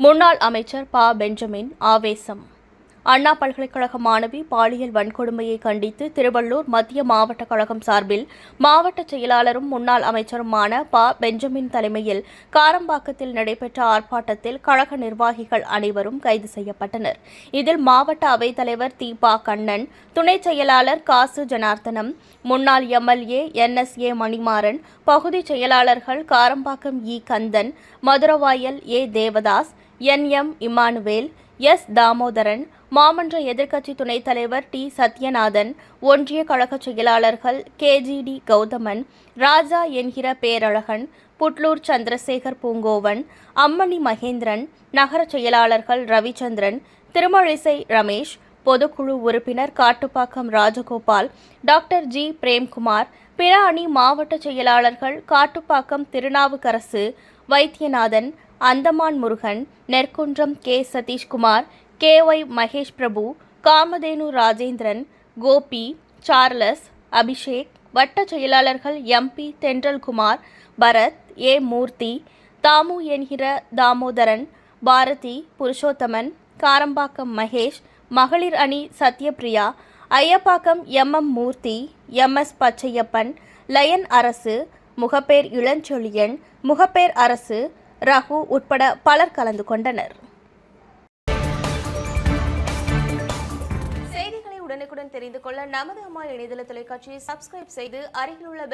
முன்னாள் அமைச்சர் ப. பெஞ்சமின் ஆவேசம். அண்ணா பல்கலைக்கழக மாணவி பாலியல் வன்கொடுமையை கண்டித்து திருவள்ளூர் மத்திய மாவட்ட கழகம் சார்பில் மாவட்ட செயலாளரும் முன்னாள் அமைச்சருமான ப. பெஞ்சமின் தலைமையில் காரம்பாக்கத்தில் நடைபெற்ற ஆர்ப்பாட்டத்தில் கழக நிர்வாகிகள் அனைவரும் கைது செய்யப்பட்டனர். இதில் மாவட்ட அவைத்தலைவர் தீபா கண்ணன் துணை செயலாளர் காசு ஜனார்த்தனம் முன்னாள் எம்எல்ஏ என். எஸ். ஏ. மணிமாறன் பகுதி செயலாளர்கள் காரம்பாக்கம் இ. கந்தன் மதுரவாயல் ஏ. Devadas N M Emmanuel S Damodaran மாமன்ற எதிர்க்கட்சி துணைத் தலைவர் டி சத்யநாதன் ஒன்றிய கழக செயலாளர்கள் கேஜிடி கௌதமன் ராஜா என்கிற பேரழகன் புட்லூர் சந்திரசேகர் பூங்கோவன் அம்மணி மகேந்திரன் நகர செயலாளர்கள் ரவிச்சந்திரன் திருமழிசை ரமேஷ் பொதுக்குழு உறுப்பினர் காட்டுப்பாக்கம் ராஜகோபால் டாக்டர் ஜி. பிரேம்குமார் பிற அணி மாவட்ட செயலாளர்கள் Kattupakkam Thirunavukkarasu Vaidyanathan Andaman Murugan Nerkundram K. Sathishkumar K. Y Mahesh Prabhu Kamadhenu Rajendran Gopi Charles Abhishek வட்ட செயலாளர்கள் எம்பி தென்றல்குமார் பரத் ஏ. மூர்த்தி தாமு என்கிற தாமோதரன் பாரதி புருஷோத்தமன் காரம்பாக்கம் மகேஷ் மகளிர் அணி Sathyapriya Ayyappakkam M M Murthy M S Pachaiyappan lion Arasu Mugappair Ilanchezhiyan Mogappair அரசு ரகு உட்பட பலர் கலந்து கொண்டனர். செய்திகளை உடனுக்குடன் தெரிந்து கொள்ள நமது அம்மா இணையதள தொலைக்காட்சியை சப்ஸ்கிரைப் செய்து அருகிலுள்ள